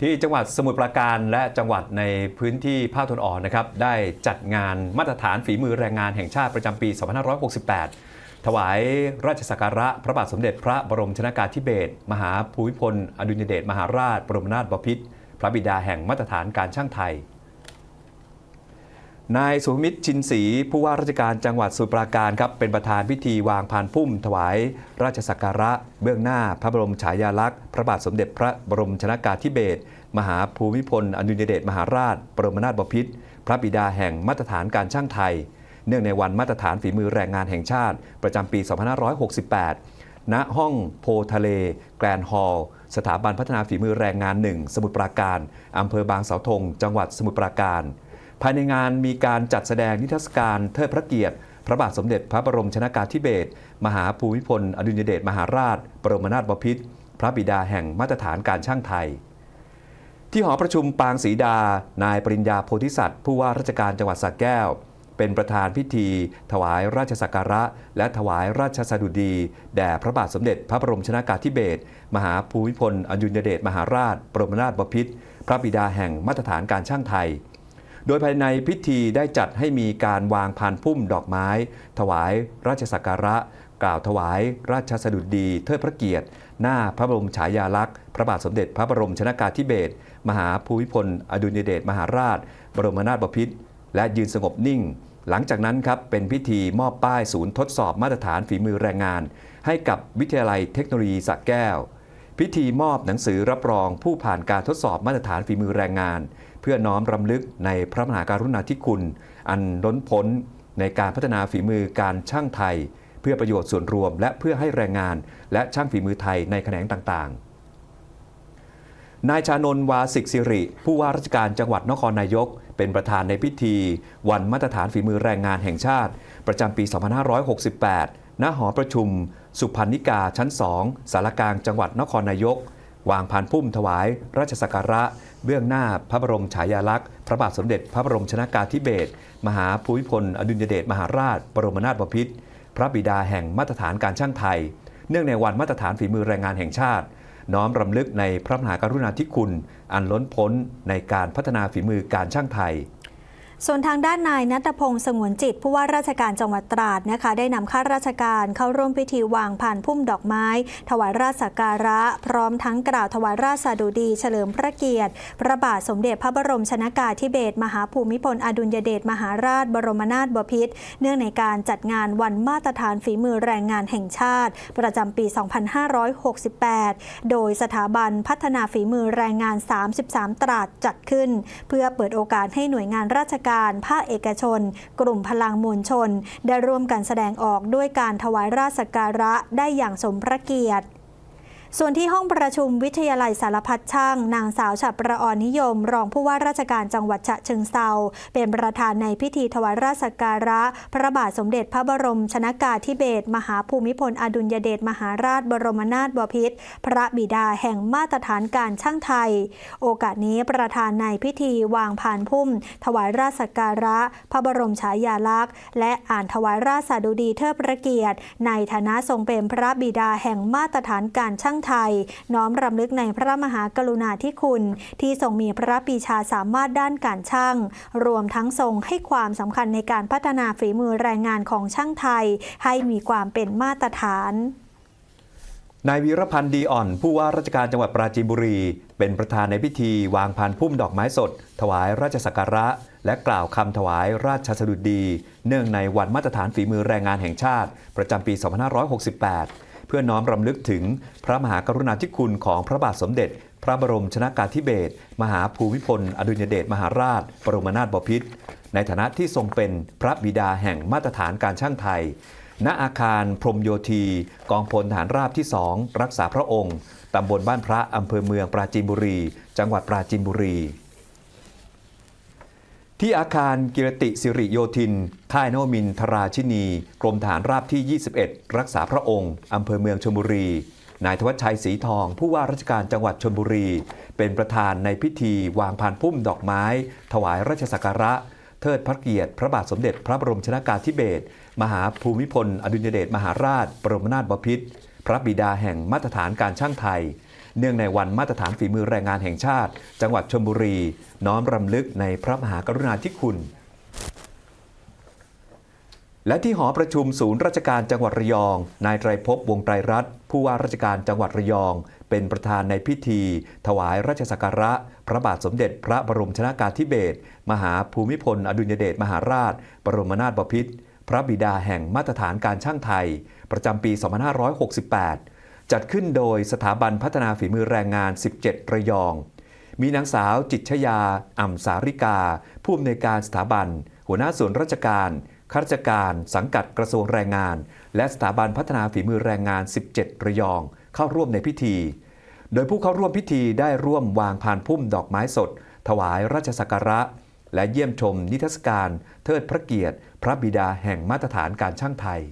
ที่จังหวัดสมุทรปราการและจังหวัดในพื้นที่ภาคตะวันออกนะครับได้จัดงานมาตรฐานฝีมือแรงงานแห่งชาติประจำปี 2568 ถวายราชสักการะพระบาทสมเด็จพระบรมชนากาธิเบศรมหาภูมิพล อดุลยเดชมหาราช บรมนาถบพิตรพระบิดาแห่งมาตรฐานการช่างไทย นายสุมิตรชินศรีผู้ว่าราชการจังหวัดสมุพรปราการครับเป็นประธานพิธีวางพานพุ่ม ถวาย ราชสักการะ เบื้องหน้าพระบรมฉายาลักษณ์ พระบาทสมเด็จพระบรมชนากาธิเบศรมหาภูมิพล อดุลยเดชมหาราช บรมนาถบพิตรพระบิดาแห่งมาตรฐานการช่างไทย เนื่องในวันมาตรฐานฝีมือแรงงานแห่งชาติ ประจำปี 2568 ณห้องโพทะเล แกรนฮอลล์สถาบันพัฒนาฝีมือแรงงานหนึ่งสมุทรปราการอำเภอบางเสาธงจังหวัดสมุทรปราการ ภายในงานมีการจัดแสดงนิทรรศการเทิดพระเกียรติ พระบาทสมเด็จพระบรมชนากาธิเบศรมหาภูมิพล อดุลยเดชมหาราช บรมนาถบพิตรพระบิดาแห่งมาตรฐานการช่างไทย ที่หอประชุมปางศรีดา นายปริญญาโพธิสัตว์ผู้ว่าราชการจังหวัดสระแก้ว เป็นประธานพิธี ถวายราชสักการะ และถวายราชสดุดี แด่พระบาทสมเด็จพระบรมชนากาธิเบศรมหาภูมิพล อดุลยเดชมหาราช บรมนาถบพิตรพระบิดาแห่งมาตรฐานการช่างไทย โดยภายในพิธีได้จัดให้มีการวางพานพุ่มดอกไม้ ถวายราชสักการะ กล่าวถวายราชสดุดีเทิดพระเกียรติ หน้าพระบรมฉายาลักษณ์ พระบาทสมเด็จพระบรมชนากาธิเบศรมหาภูมิพล อดุลยเดชมหาราช บรมนาถบพิตรและยืนสงบนิ่ง หลังจากนั้นครับเป็นพิธีมอบป้ายศูนย์ทดสอบมาตรฐานฝีมือแรงงาน ให้กับวิทยาลัยเทคโนโลยีสระแก้ว พิธีมอบหนังสือรับรองผู้ผ่านการทดสอบมาตรฐานฝีมือแรงงาน เพื่อน้อมรำลึกในพระมหาการุณาธิคุณ อันล้นพ้นในการพัฒนาฝีมือการช่างไทย เพื่อประโยชน์ส่วนรวม และเพื่อให้แรงงาน และช่างฝีมือไทยในแขนงต่างๆ นายชานนท์วาสิกสิริ ผู้ว่าราชการจังหวัดนครนายก เป็นประธานในพิธี วันมาตรฐานฝีมือแรงงานแห่งชาติ ประจำปี 2568 ณ หอประชุม สุพรรณิกาชั้น 2 สารกลางจังหวัดนครนายก วางพานพุ่มถวายราชสักการะ เบื้องหน้าพระบรมฉายาลักษณ์ พระบาทสมเด็จพระบรมชนากาธิเบศรมหาภูมิพล อดุลยเดชมหาราช บรมนาถบพิตรพระบิดาแห่งมาตรฐานการช่างไทย เนื่องในวันมาตรฐานฝีมือแรงงานแห่งชาติ น้อมรำลึกในพระมหากรุณาธิคุณ อันล้นพ้นในการพัฒนาฝีมือการช่างไทย ส่วนทางด้านนายนัทพงศ์สงวนจิต ผู้ว่าราชการจังหวัดตราดนะคะ ได้นำข้าราชการเข้าร่วมพิธีวางผ่านพุ่มดอกไม้ ถวายราชสักการะ พร้อมทั้งกล่าวถวายราชสดุดี เฉลิมพระเกียรติ พระบาทสมเด็จพระบรมชนากาธิเบศรมหาภูมิพลอดุลยเดชมหาราช บรมนาถบพิตรเนื่องในการจัดงานวันมาตรฐานฝีมือแรงงานแห่งชาติ ประจำปี 2568 โดยสถาบันพัฒนาฝีมือแรงงาน 33 ตราดจัดขึ้น เพื่อเปิดโอกาสให้หน่วยงานราชการภาคเอกชน กลุ่มพลังมวลชน ได้ร่วมกันแสดงออกด้วยการถวายราชสักการะได้อย่างสมพระเกียรติ ส่วนที่ห้องประชุมวิทยาลัยสารพัดช่าง นางสาวฉับประออนนิยม รองผู้ว่าราชการจังหวัดฉะเชิงเซาเป็นประธานในพิธีถวายราชสักการะ พระบาทสมเด็จพระบรมชนากาธิเบศรมหาภูมิพลอดุลยเดชมหาราชบรมนาถบพิตรพระบิดาแห่งมาตรฐานการช่างไทย โอกาสนี้ประธานในพิธีวางผ่านพุ่ม ถวายราชสักการะ พระบรมฉายาลักษณ์ และอ่านถวายราชสดุดีเทิดพระเกียรติ ในฐานะทรงเป็นพระบิดาแห่งมาตรฐานการช่างไทย น้อมรำลึกในพระมหากรุณาธิคุณ ที่ทรงมีพระปีชาสามารถด้านการช่าง รวมทั้งทรงให้ความสำคัญในการพัฒนาฝีมือแรงงานของช่างไทย ให้มีความเป็นมาตรฐานนายวีรพันธ์ดีอ่อน ผู้ว่าราชการจังหวัดปราจีนบุรี เป็นประธานในพิธีวางพานพุ่มดอกไม้สด ถวายราชสักการะ และกล่าวคำถวายราชสดุดี เนื่องในวันมาตรฐานฝีมือแรงงานแห่งชาติ ประจำปี 2568 เพื่อน้อมรำลึกถึงพระมหากรุณาธิคุณของพระบาทสมเด็จ พระบรมชนากาธิเบศรมหาภูมิพล อดุลยเดชมหาราช บรมนาถบพิตรในฐานะที่ทรงเป็นพระบิดาแห่งมาตรฐานการช่างไทย ณอาคารพรมโยธี กองพลทหารราบที่2รักษาพระองค์ตำบลบ้านพระอำเภอเมืองปราจีนบุรี จังหวัดปราจีนบุรี ที่อาคารกิรติสิริโยธิน ค่ายนวมินทราชินี กรมฐานราบที่ 21 รักษาพระองค์ อำเภอเมืองชลบุรี นายธวัชชัยศรีทอง ผู้ว่าราชการจังหวัดชลบุรี เป็นประธานในพิธีวางพานพุ่มดอกไม้ ถวายราชสักการะ เทิดพระเกียรติพระบาทสมเด็จพระบรมชนากาธิเบศรมหาภูมิพล อดุลยเดชมหาราช บรมนาถบพิตรพระบิดาแห่งมาตรฐานการช่างไทย เนื่องในวันมาตรฐานฝีมือแรงงานแห่งชาติ จังหวัดชลบุรี น้อมรำลึกในพระมหากรุณาธิคุณ และที่หอประชุมศูนย์ราชการจังหวัดระยอง นายไตรภพวงไตรรัตน์ผู้ว่าราชการจังหวัดระยอง เป็นประธานในพิธี ถวายราชสักการะ พระบาทสมเด็จพระบรมชนากาธิเบศรมหาภูมิพล อดุลยเดชมหาราช บรมนาถบพิตรพระบิดาแห่งมาตรฐานการช่างไทย ประจำปี 2568 จัดขึ้นโดยสถาบันพัฒนาฝีมือแรงงาน 17 ระยอง มีนางสาวจิตชยาอ่ำสาริกา ผู้อำนวยการสถาบัน หัวหน้าส่วนราชการข้าราชการสังกัดกระทรวงแรงงาน และสถาบันพัฒนาฝีมือแรงงาน 17 ระยอง เข้าร่วมในพิธี โดยผู้เข้าร่วมพิธีได้ร่วมวางพานพุ่มดอกไม้สด ถวายราชสักการะ และเยี่ยมชมนิทรรศการ เทิดพระเกียรติ พระบิดาแห่งมาตรฐานการช่างไทย